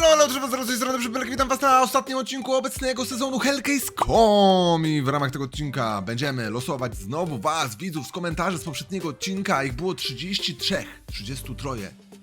Elo, elo, trzeba zaraz z tej strony Przybylek, witam was na ostatnim odcinku obecnego sezonu Hellcase.com i w ramach tego odcinka będziemy losować znowu was, widzów, z komentarzy z poprzedniego odcinka, ich było 33, 33.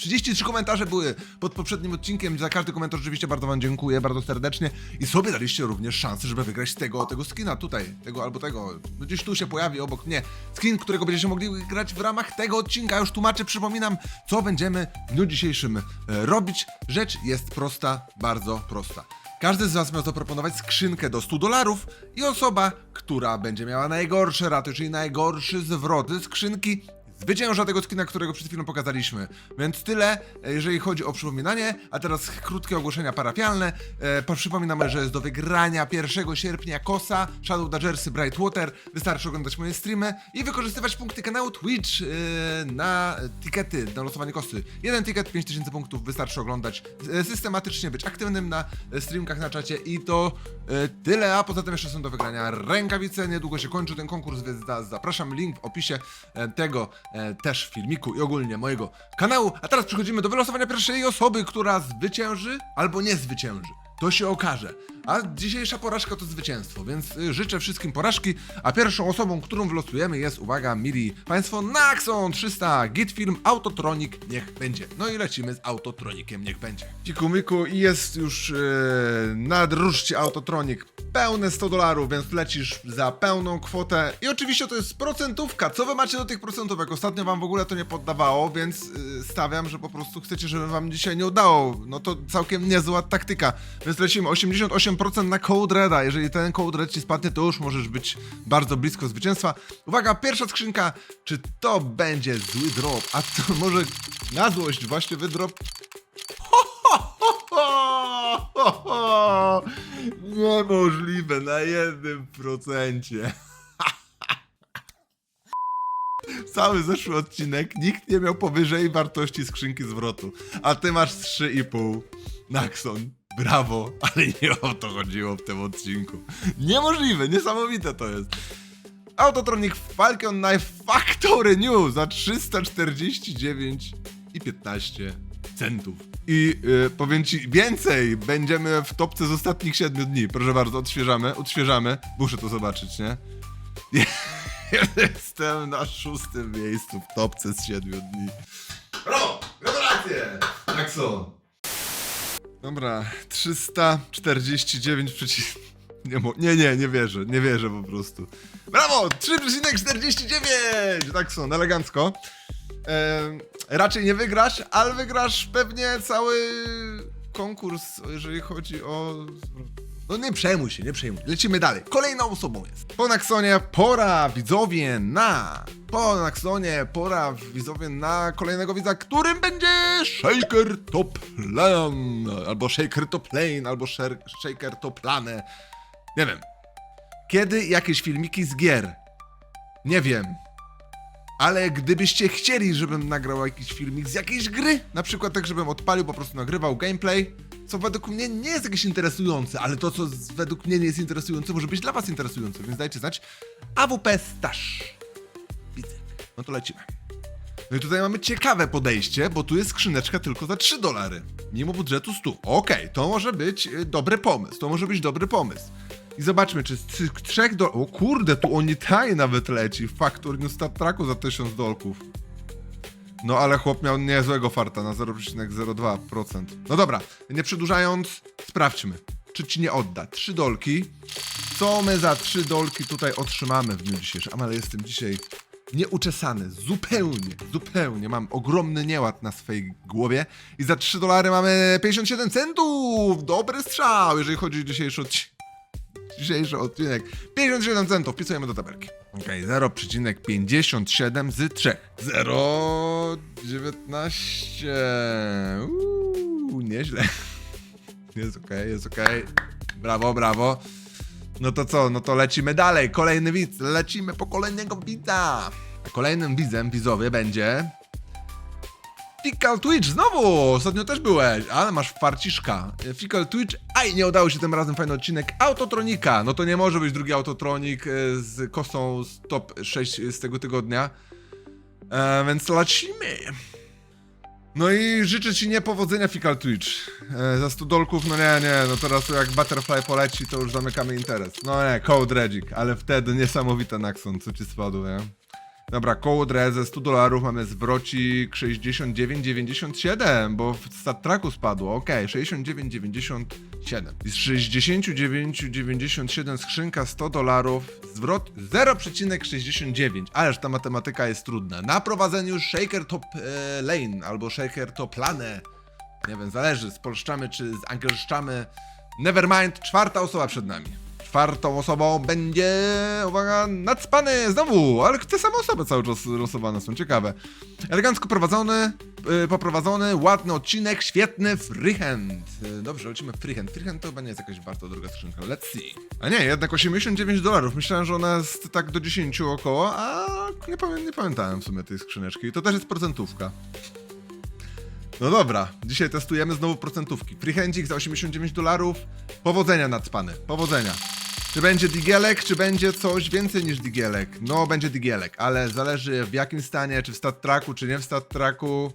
33 komentarze były pod poprzednim odcinkiem, za każdy komentarz oczywiście bardzo wam dziękuję, bardzo serdecznie i sobie daliście również szansę, żeby wygrać tego, tego skina tutaj, tego albo tego, gdzieś tu się pojawi obok mnie, skin, którego będziecie mogli grać w ramach tego odcinka, już tłumaczę, przypominam, co będziemy w dniu dzisiejszym e, robić. Rzecz jest prosta, bardzo prosta. Każdy z Was miał zaproponować skrzynkę do 100 dolarów i osoba, która będzie miała najgorsze raty, czyli najgorszy zwrot skrzynki, zwycięża tego skina, którego przed chwilą pokazaliśmy. Więc tyle, e, jeżeli chodzi o przypominanie. A teraz krótkie ogłoszenia parafialne. E, przypominamy, że jest do wygrania 1 sierpnia Kosa, Shadow Dodgersy, Brightwater. Wystarczy oglądać moje streamy i wykorzystywać punkty kanału Twitch e, na tikety, na losowanie kosy. Jeden ticket, 5000 punktów, wystarczy oglądać e, systematycznie, być aktywnym na streamkach na czacie i to tyle, a poza tym jeszcze są do wygrania rękawice. Niedługo się kończy ten konkurs, więc za- zapraszam, link w opisie tego e, też filmiku i ogólnie mojego kanału. A teraz przechodzimy do wylosowania pierwszej osoby, która zwycięży albo nie zwycięży. To się okaże. A dzisiejsza porażka to zwycięstwo, więc y, życzę wszystkim porażki. A pierwszą osobą, którą wylosujemy jest, uwaga, mili Państwo, Naxon 300 Gitfilm Autotronic, niech będzie. No i lecimy z Autotronikiem, niech będzie. Dziku myku i jest już yy, na drużcie Autotronic pełne 100 dolarów, więc lecisz za pełną kwotę. I oczywiście to jest procentówka. Co wy macie do tych procentówek? Ostatnio wam w ogóle to nie poddawało, więc yy, stawiam, że po prostu chcecie, żeby wam dzisiaj nie udało. No to całkiem niezła taktyka. Więc lecimy 88% na Code. Jeżeli ten Code Red ci spadnie, to już możesz być bardzo blisko zwycięstwa. Uwaga, pierwsza skrzynka. Czy to będzie zły drop? A to może na złość właśnie wydrop Niemożliwe na jednym procencie. Cały zeszły odcinek nikt nie miał powyżej wartości skrzynki zwrotu, a ty masz 3,5. Naxon, brawo, ale nie o to chodziło w tym odcinku. Niemożliwe, niesamowite to jest. Autotronic Falcon Knife Factory New za 349 i 15 centów. I y, powiem ci więcej, będziemy w topce z ostatnich 7 dni. Proszę bardzo, odświeżamy, odświeżamy. Muszę to zobaczyć, nie? Jestem na szóstym miejscu w topce z 7 dni. Brawo! Gratulacje! Tak są. Dobra, 349 przeciw... Nie, nie, nie, nie wierzę, nie wierzę po prostu. Brawo! 3,49! Tak są, elegancko. Raczej nie wygrasz, ale wygrasz pewnie cały konkurs, jeżeli chodzi o... No nie przejmuj się, nie przejmuj. Lecimy dalej. Kolejną osobą jest. Po Naxonie pora widzowie na... Po Naxonie pora widzowie na kolejnego widza, którym będzie Shaker Top Lane, albo Shaker Top Lane, albo Shaker Top Lane. Nie wiem. Kiedy jakieś filmiki z gier? Nie wiem. Ale gdybyście chcieli, żebym nagrał jakiś filmik z jakiejś gry, na przykład tak, żebym odpalił, po prostu nagrywał gameplay, co według mnie nie jest jakieś interesujące, ale to, co według mnie nie jest interesujące, może być dla was interesujące, więc dajcie znać. AWP Stash. No to lecimy. No i tutaj mamy ciekawe podejście, bo tu jest skrzyneczka tylko za 3 dolary, mimo budżetu 100. Okej, to może być y, dobry pomysł, to może być dobry pomysł. I zobaczmy, czy z tych trzech do... O kurde, tu oni taje nawet leci. Faktor New Star za 1000 dolków. No ale chłop miał niezłego farta na 0,02%. No dobra, nie przedłużając, sprawdźmy, czy ci nie odda. 3 dolki. Co my za 3 dolki tutaj otrzymamy w dniu dzisiejszym? Ale jestem dzisiaj nieuczesany. Zupełnie, zupełnie. Mam ogromny nieład na swojej głowie. I za 3 dolary mamy 57 centów! Dobry strzał, jeżeli chodzi o dzisiejszy odcinek dzisiejszy odcinek. 57 centów, wpisujemy do tabelki. Okej, 0,57 z 3. 0,19. Uuu, nieźle. Jest okej, jest okej. Brawo, brawo. No to co, no to lecimy dalej. Kolejny widz, lecimy po kolejnego widza. Kolejnym widzem, widzowie, będzie... Fikal Twitch, znowu! Ostatnio też byłeś, ale masz farciszka. Fikal Twitch, aj, nie udało się tym razem fajny odcinek. Autotronika, no to nie może być drugi Autotronik e, z kosą z top 6 z tego tygodnia. E, więc lecimy. No i życzę ci niepowodzenia Fikal Twitch. E, za 100 dolków, no nie, nie, no teraz jak Butterfly poleci, to już zamykamy interes. No nie, Code Regic, ale wtedy niesamowite Naxon, co ci spadło, nie? Dobra, Code Re ze 100 dolarów mamy zwrocik 69,97, bo w stat tracku spadło, okej, 69,97. I z 69,97 skrzynka 100 dolarów, zwrot 0,69, ależ ta matematyka jest trudna. Na prowadzeniu Shaker Top e, Lane albo Shaker Top Lane, nie wiem, zależy, spolszczamy czy zangielszczamy. Nevermind, czwarta osoba przed nami. Czwartą osobą będzie, uwaga, nadspany znowu, ale te same osoby cały czas losowane są, ciekawe. Elegancko prowadzony, yy, poprowadzony, ładny odcinek, świetny freehand. Yy, dobrze, lecimy freehand. Freehand to chyba nie jest jakaś bardzo droga skrzynka, let's see. A nie, jednak 89 dolarów, myślałem, że ona jest tak do 10 około, a nie, pamię nie pamiętałem w sumie tej skrzyneczki. I to też jest procentówka. No dobra, dzisiaj testujemy znowu procentówki. Freehandzik za 89 dolarów. Powodzenia nadspany, powodzenia. Czy będzie digielek, czy będzie coś więcej niż digielek? No, będzie digielek, ale zależy w jakim stanie, czy w stat tracku, czy nie w stat tracku.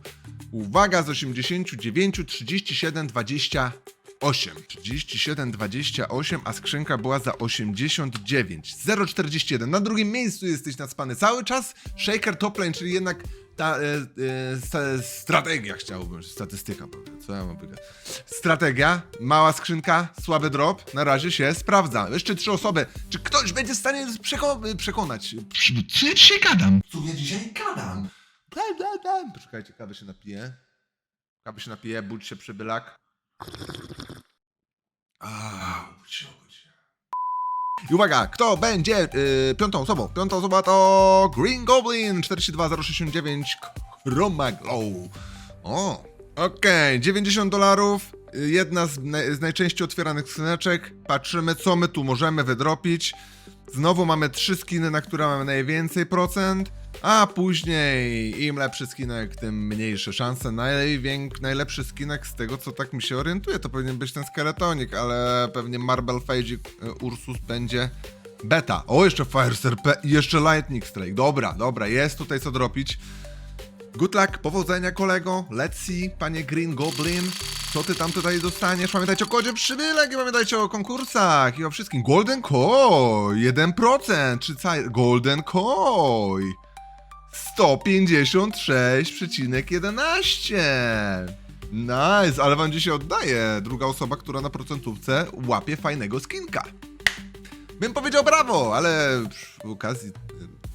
Uwaga, z 89, 37, 28. 37, 28, a skrzynka była za 89. 0,41. Na drugim miejscu jesteś nadspany. Cały czas Shaker Toplane, czyli jednak ta e, e, sta- strategia chciałbym, statystyka powiem, co ja mam powiedzieć. Strategia, mała skrzynka, słaby drop, na razie się sprawdza. Jeszcze trzy osoby. Czy ktoś będzie w stanie przeko- przekonać? Ja dzisiaj gadam? Co ja dzisiaj gadam? Bla, bla, bla. Poczekajcie, kawy się napije. Kawy się napije, budź się przybylak. A, budź się, budź się. I uwaga, kto będzie y, piątą osobą? Piąta osoba to Green Goblin 42069 Chroma Glow. O, okej, 90 dolarów. y, Jedna z, naj, z najczęściej otwieranych skrzyneczek. Patrzymy, co my tu możemy wydropić. Znowu mamy trzy skiny, na które mamy najwięcej procent, a później im lepszy skinek, tym mniejsze szanse. Najwięk, najlepszy skinek z tego, co tak mi się orientuje, to powinien być ten skeletonik, ale pewnie Marble y, Ursus będzie beta. O, jeszcze Fire Serpe i jeszcze Lightning Strike. Dobra, dobra, jest tutaj co dropić. Good luck, powodzenia kolego, let's see, panie Green Goblin, co ty tam tutaj dostaniesz? Pamiętajcie o kodzie przybylek i pamiętajcie o konkursach i o wszystkim. Golden Koi, 1%, czy caj... Golden Koi, 156,11. Nice, ale wam dzisiaj oddaję. Druga osoba, która na procentówce łapie fajnego skinka. Bym powiedział brawo, ale przy okazji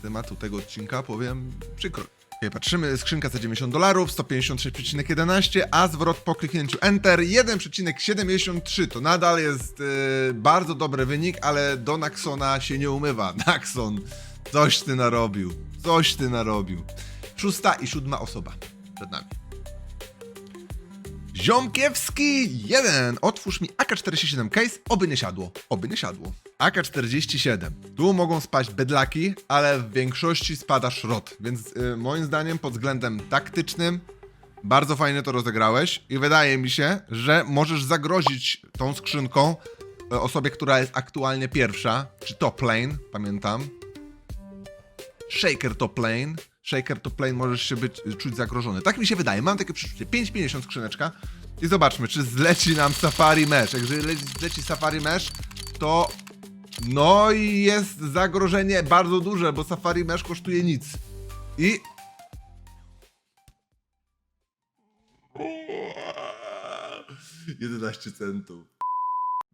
tematu tego odcinka powiem przykro. Okay, patrzymy, skrzynka za 90 dolarów, 156,11, a zwrot po kliknięciu Enter 1,73. To nadal jest y, bardzo dobry wynik, ale do Naxona się nie umywa. Naxon, coś ty narobił, coś ty narobił. Szósta i siódma osoba przed nami. Ziomkiewski 1. Otwórz mi AK-47 case, oby nie siadło. Oby nie siadło. AK-47. Tu mogą spaść bedlaki, ale w większości spada szrot. Więc y, moim zdaniem pod względem taktycznym bardzo fajnie to rozegrałeś i wydaje mi się, że możesz zagrozić tą skrzynką y, osobie, która jest aktualnie pierwsza, czy top lane, pamiętam. Shaker top lane. Shaker top lane możesz się być, czuć zagrożony. Tak mi się wydaje. Mam takie przeczucie. 5,50 skrzyneczka. I zobaczmy, czy zleci nam Safari Mesh. Jak Jeżeli zleci Safari Mesh, to no i jest zagrożenie bardzo duże, bo Safari Mesh kosztuje nic. I... Jedenaście centów.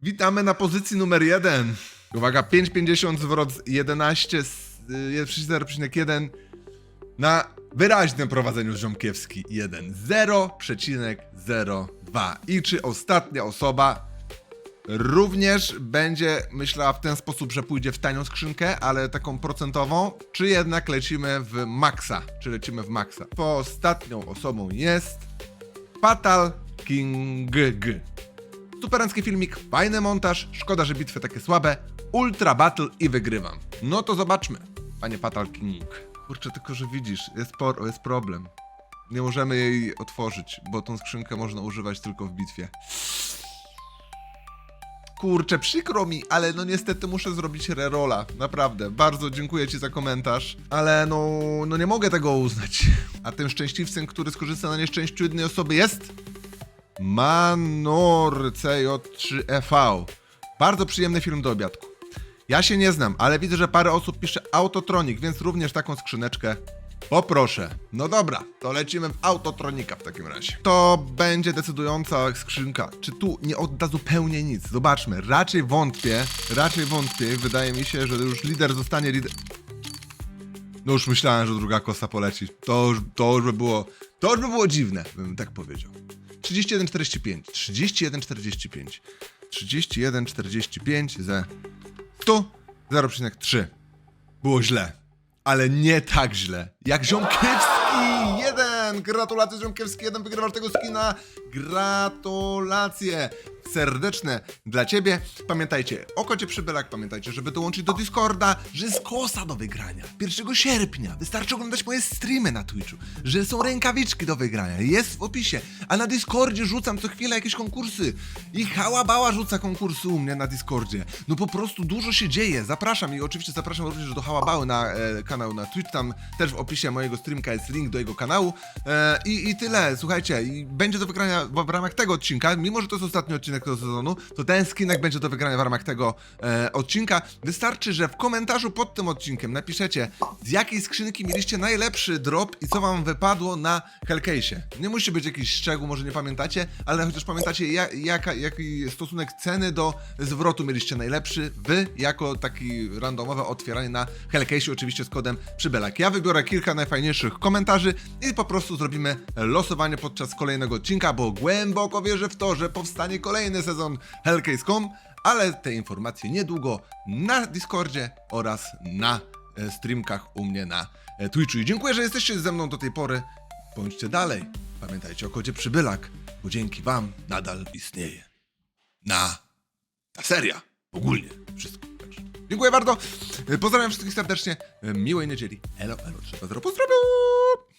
Witamy na pozycji numer jeden. Uwaga, 5,50 zwrot z 11 z y, 0,1 na wyraźnym prowadzeniu Ziomkiewski 1 0,02. I czy ostatnia osoba również będzie myślała w ten sposób, że pójdzie w tanią skrzynkę, ale taką procentową, czy jednak lecimy w maksa, czy lecimy w maksa. Po ostatnią osobą jest Fatal King. Superancki filmik, fajny montaż, szkoda, że bitwy takie słabe, ultra battle i wygrywam. No to zobaczmy, panie Fatal King. Kurczę, tylko że widzisz, jest, por- jest problem. Nie możemy jej otworzyć, bo tą skrzynkę można używać tylko w bitwie. Kurczę, przykro mi, ale no niestety muszę zrobić rerola. Naprawdę, bardzo dziękuję ci za komentarz, ale no, no nie mogę tego uznać. A tym szczęśliwcem, który skorzysta na nieszczęściu jednej osoby jest... Manor CJ3EV. Bardzo przyjemny film do obiadku. Ja się nie znam, ale widzę, że parę osób pisze Autotronik, więc również taką skrzyneczkę poproszę. No dobra, to lecimy w Autotronika w takim razie. To będzie decydująca skrzynka. Czy tu nie odda zupełnie nic? Zobaczmy. Raczej wątpię, raczej wątpię. Wydaje mi się, że już lider zostanie lider... No już myślałem, że druga kosa poleci. To już, to już by było, to już by było dziwne, bym tak powiedział. 31,45, 31,45, 31,45 ze 100, 0,3. Było źle, ale nie tak źle, jak Ziomkiewski 1! Gratulacje Ziomkiewski 1, wygrywasz tego skina. Gratulacje serdeczne dla ciebie. Pamiętajcie, o kocie przybylak, pamiętajcie, żeby dołączyć do Discorda, że jest kosa do wygrania. 1 sierpnia. Wystarczy oglądać moje streamy na Twitchu, że są rękawiczki do wygrania. Jest w opisie. A na Discordzie rzucam co chwilę jakieś konkursy. I Hała Bała rzuca konkursy u mnie na Discordzie. No po prostu dużo się dzieje. Zapraszam i oczywiście zapraszam również do Hała Bały na e, kanał na Twitch. Tam też w opisie mojego streamka jest link do jego kanału. E, i, I tyle. Słuchajcie, i będzie do wygrania w, w ramach tego odcinka. Mimo, że to jest ostatni odcinek tego sezonu, to ten skinek będzie do wygrania w ramach tego e, odcinka. Wystarczy, że w komentarzu pod tym odcinkiem napiszecie, z jakiej skrzynki mieliście najlepszy drop i co wam wypadło na Hellcase'ie. Nie musi być jakiś szczegół, może nie pamiętacie, ale chociaż pamiętacie, ja, jaka, jaki stosunek ceny do zwrotu mieliście najlepszy, wy jako taki randomowe otwieranie na Hellcase'ie, oczywiście z kodem przybelak. Ja wybiorę kilka najfajniejszych komentarzy i po prostu zrobimy losowanie podczas kolejnego odcinka, bo głęboko wierzę w to, że powstanie kolejny sezon Hellcase.com, ale te informacje niedługo na Discordzie oraz na e, streamkach u mnie na e, Twitchu. I dziękuję, że jesteście ze mną do tej pory. Bądźcie dalej. Pamiętajcie o kodzie przybylak, bo dzięki wam nadal istnieje. Na ta seria. Ogólnie wszystko. Dziękuję bardzo. Pozdrawiam wszystkich serdecznie. Miłej niedzieli. Elo, elo, trzeba zero. Pozdrawiam!